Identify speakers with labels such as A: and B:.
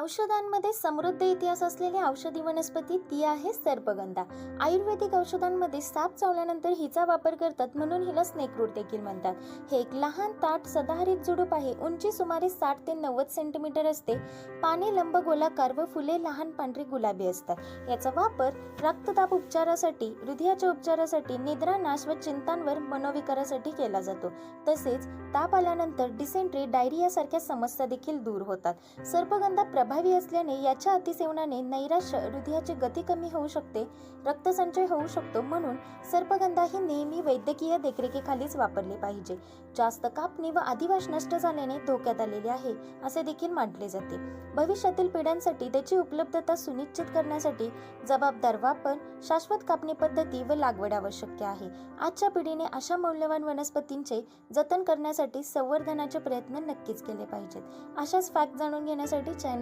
A: औषधांमध्ये समृद्ध इतिहास असलेली औषधी वनस्पती ती आहे सर्पगंधा. आयुर्वेदिक औषधांमध्ये साप चावल्यानंतर हिचा वापर करतात म्हणून हिला स्नेकरूट देखील म्हणतात. हे एक लहान ताट सदाहरित झुडूप आहे. उंची सुमारे साठ ते नव्वद सेंटीमीटर असते. पाने लंब गोलाकार व फुले लहान पांढरी गुलाबी असतात. याचा वापर रक्तदाब उपचारासाठी हृदयाच्या उपचारासाठी निद्रानाश व चिंतांवर मनोविकारासाठी केला जातो. तसेच ताप आल्यानंतर डिसेंट्री डायरियासारख्या समस्या देखील दूर होतात. सर्पगंधा प्रभावी असल्याने याच्या अतिसेवनाने नैराश्य हृदयाची गती कमी होऊ शकते रक्तसंचय होऊ शकतो म्हणून सर्पगंधा ही नेहमी वैद्यकीय देखरेखीखालीच वापरली पाहिजे. जास्त कापणी व अधिवास नष्ट झाल्याने धोक्यात आलेले आहे असे देखील मानले जाते. भविष्यातील पिढ्यांसाठी त्याची उपलब्धता सुनिश्चित करण्यासाठी जबाबदार वापर शाश्वत कापणी पद्धती व लागवड आवश्यक आहे. आजच्या पिढीने अशा मौल्यवान वनस्पतींचे जतन करण्यासाठी संवर्धनाचे प्रयत्न नक्कीच केले पाहिजेत. अशाच फॅक्ट जाणून घेण्यासाठी चॅनल